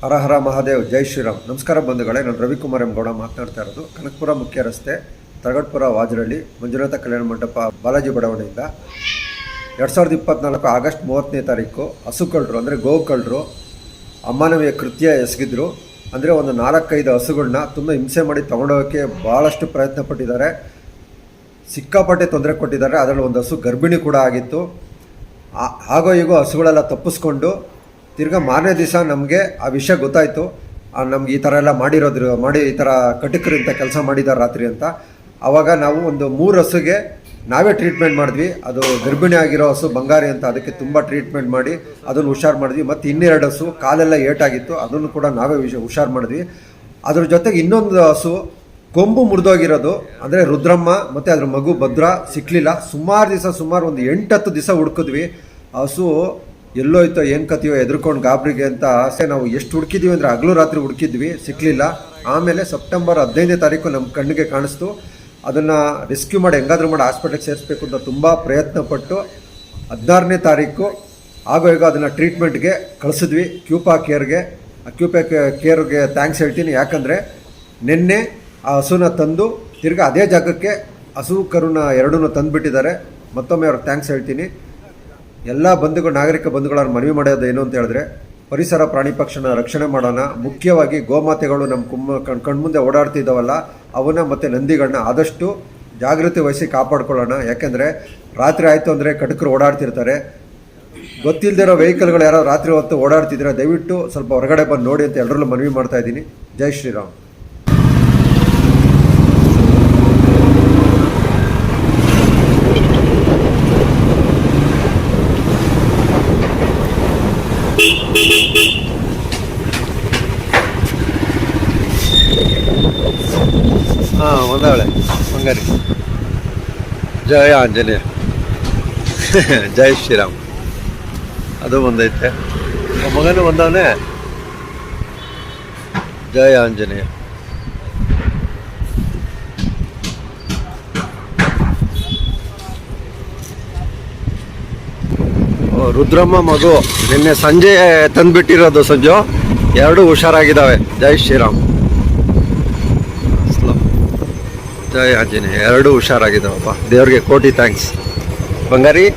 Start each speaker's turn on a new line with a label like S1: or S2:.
S1: ಹರ ಹರ ಮಹಾದೇವ್, ಜೈ ಶ್ರೀರಾಮ್. ನಮಸ್ಕಾರ ಬಂಧುಗಳೇ, ನಾನು ರವಿಕುಮಾರ್ ಎಂ ಗೌಡ ಮಾತನಾಡ್ತಾ ಇರೋದು. ಕನಕಪುರ ಮುಖ್ಯ ರಸ್ತೆ ತರಗಟ್ಪುರ ವಾಜರಳ್ಳಿ, ಮಂಜುನಾಥ ಕಲ್ಯಾಣ ಮಂಟಪ, ಬಾಲಾಜಿ ಬಡಾವಣೆಯಿಂದ. ಎರಡು ಸಾವಿರದ ಇಪ್ಪತ್ನಾಲ್ಕು ಆಗಸ್ಟ್ ಮೂವತ್ತನೇ ತಾರೀಕು ಹಸುಕಳ್ಳರು ಅಂದರೆ ಗೋಕಳ್ಳರು ಅಮಾನವೀಯ ಕೃತ್ಯ ಎಸಗಿದ್ರು. ಅಂದರೆ ಒಂದು ನಾಲ್ಕೈದು ಹಸುಗಳನ್ನ ತುಂಬ ಹಿಂಸೆ ಮಾಡಿ ತೊಗೊಂಡೋಗೋಕ್ಕೆ ಭಾಳಷ್ಟು ಪ್ರಯತ್ನ ಪಟ್ಟಿದ್ದಾರೆ. ಸಿಕ್ಕಾಪಟ್ಟೆ ತೊಂದರೆ ಕೊಟ್ಟಿದ್ದಾರೆ. ಅದರಲ್ಲಿ ಒಂದು ಹಸು ಗರ್ಭಿಣಿ ಕೂಡ ಆಗಿತ್ತು. ಆಗೋ ಹಾಗೋ ಹೀಗೋ ಹಸುಗಳೆಲ್ಲ ತಪ್ಪಿಸ್ಕೊಂಡು ತಿರ್ಗಾ ಮಾರನೇ ದಿವಸ ನಮಗೆ ಆ ವಿಷಯ ಗೊತ್ತಾಯಿತು. ನಮ್ಗೆ ಈ ಥರ ಎಲ್ಲ ಮಾಡಿರೋದ್ರ, ಮಾಡಿ ಈ ಥರ ಕಟಕರಿಂದ ಕೆಲಸ ಮಾಡಿದ್ದಾರೆ ರಾತ್ರಿ ಅಂತ. ಆವಾಗ ನಾವು ಒಂದು ಮೂರು ಹಸುಗೆ ನಾವೇ ಟ್ರೀಟ್ಮೆಂಟ್ ಮಾಡಿದ್ವಿ. ಅದು ಗರ್ಭಿಣಿ ಆಗಿರೋ ಹಸು, ಬಂಗಾರಿ ಅಂತ ಅದಕ್ಕೆ ತುಂಬ ಟ್ರೀಟ್ಮೆಂಟ್ ಮಾಡಿ ಅದನ್ನು ಹುಷಾರು ಮಾಡಿದ್ವಿ. ಮತ್ತು ಇನ್ನೆರಡು ಹಸು ಕಾಲೆಲ್ಲ ಏಟಾಗಿತ್ತು. ಅದನ್ನು ಕೂಡ ನಾವೇ ವಿಷ ಹುಷಾರು ಮಾಡಿದ್ವಿ. ಅದ್ರ ಜೊತೆಗೆ ಇನ್ನೊಂದು ಹಸು ಕೊಂಬು ಮುರಿದೋಗಿರೋದು. ಅಂದರೆ ರುದ್ರಮ್ಮ ಮತ್ತು ಅದ್ರ ಮಗು ಭದ್ರ ಸಿಕ್ಕಲಿಲ್ಲ ಸುಮಾರು ದಿವಸ ಸುಮಾರು ಒಂದು ಎಂಟತ್ತು ದಿವಸ ಹುಡ್ಕಿದ್ವಿ. ಹಸು ಎಲ್ಲೋಯ್ತೋ ಏನು ಕತಿಯೋ ಎದ್ರುಕೊಂಡು ಗಾಬರಿಗೆ ಅಂತ ಆಸೆ, ನಾವು ಎಷ್ಟು ಹುಡುಕಿದ್ವಿ ಅಂದರೆ ಹಗಲು ರಾತ್ರಿ ಹುಡುಕಿದ್ವಿ ಸಿಕ್ಕಲಿಲ್ಲ ಆಮೇಲೆ ಸೆಪ್ಟೆಂಬರ್ ಹದಿನೈದನೇ ತಾರೀಕು ನಮ್ಮ ಕಣ್ಣಿಗೆ ಕಾಣಿಸ್ತು. ಅದನ್ನು ರೆಸ್ಕ್ಯೂ ಮಾಡಿ ಹೆಂಗಾದರೂ ಮಾಡಿ ಹಾಸ್ಪಿಟ್ಲಿಗೆ ಸೇರಿಸ್ಬೇಕು ಅಂತ ತುಂಬ ಪ್ರಯತ್ನ ಪಟ್ಟು ಹದಿನಾರನೇ ತಾರೀಕು ಆಗೋ ಈಗ ಅದನ್ನು ಟ್ರೀಟ್ಮೆಂಟ್ಗೆ ಕಳಿಸಿದ್ವಿ, ಕ್ಯೂಪಾ ಕೇರ್ಗೆ. ಆ ಕ್ಯೂಪಾ ಕೇರ್ಗೆ ಥ್ಯಾಂಕ್ಸ್ ಹೇಳ್ತೀನಿ. ಯಾಕಂದರೆ ನಿನ್ನೆ ಆ ಹಸುನ ತಂದು ತಿರ್ಗಾ ಅದೇ ಜಾಗಕ್ಕೆ ಹಸು ಕರುನ ಎರಡನ್ನೂ ತಂದುಬಿಟ್ಟಿದ್ದಾರೆ. ಮತ್ತೊಮ್ಮೆ ಅವ್ರಿಗೆ ಥ್ಯಾಂಕ್ಸ್ ಹೇಳ್ತೀನಿ. ಎಲ್ಲ ಬಂಧುಗಳು, ನಾಗರಿಕ ಬಂಧುಗಳನ್ನು ಮನವಿ ಮಾಡೋದು ಏನು ಅಂತ ಹೇಳಿದ್ರೆ, ಪರಿಸರ ಪ್ರಾಣಿ ಪಕ್ಷನ ರಕ್ಷಣೆ ಮಾಡೋಣ, ಮುಖ್ಯವಾಗಿ ಗೋಮಾತೆಗಳು ನಮ್ಮ ಕುಮ್ಮ, ಕಣ್, ಕಣ್ಮುಂದೆ ಓಡಾಡ್ತಿದ್ದಾವಲ್ಲ ಅವನ್ನ ಮತ್ತು ನಂದಿಗಳನ್ನ ಆದಷ್ಟು ಜಾಗೃತಿ ವಹಿಸಿ ಕಾಪಾಡ್ಕೊಳ್ಳೋಣ. ಯಾಕೆಂದರೆ ರಾತ್ರಿ ಆಯಿತು ಅಂದರೆ ಕಟಕರು ಓಡಾಡ್ತಿರ್ತಾರೆ. ಗೊತ್ತಿಲ್ಲದಿರೋ ವೆಹಿಕಲ್ಗಳು ಯಾರೋ ರಾತ್ರಿ ಹೊತ್ತು ಓಡಾಡ್ತಿದ್ರೆ ದಯವಿಟ್ಟು ಸ್ವಲ್ಪ ಹೊರಗಡೆ ಬಂದು ನೋಡಿ ಅಂತ ಎಲ್ಲರಲ್ಲೂ ಮನವಿ ಮಾಡ್ತಾ ಇದ್ದೀನಿ. ಜೈ ಶ್ರೀರಾಮ್. ಹಾಂ ಒಂದಾಳೆ ಹಂಗಾರಿ ಜಯ ಆಂಜನೇಯ. ಜೈ ಶ್ರೀರಾಮ್. ಅದು ಬಂದೈತೆ. ಆ ಮಗನೂ ಬಂದವನೇ? ಜಯ ಆಂಜನೇಯ. ರುದ್ರಮ್ಮ ಮಗು ನಿನ್ನೆ ಸಂಜೆ ತಂದ್ಬಿಟ್ಟಿರೋದು ಸಂಜು ಎರಡು ಹುಷಾರಾಗಿದ್ದಾವೆ. ಜೈ ಶ್ರೀರಾಮ್. ಜೈ ಆಂಜನೇಯ. ಎರಡು ಹುಷಾರಾಗಿದ್ದಾವಪ್ಪ. ದೇವ್ರಿಗೆ ಕೋಟಿ ಥ್ಯಾಂಕ್ಸ್ ಬಂಗಾರಿ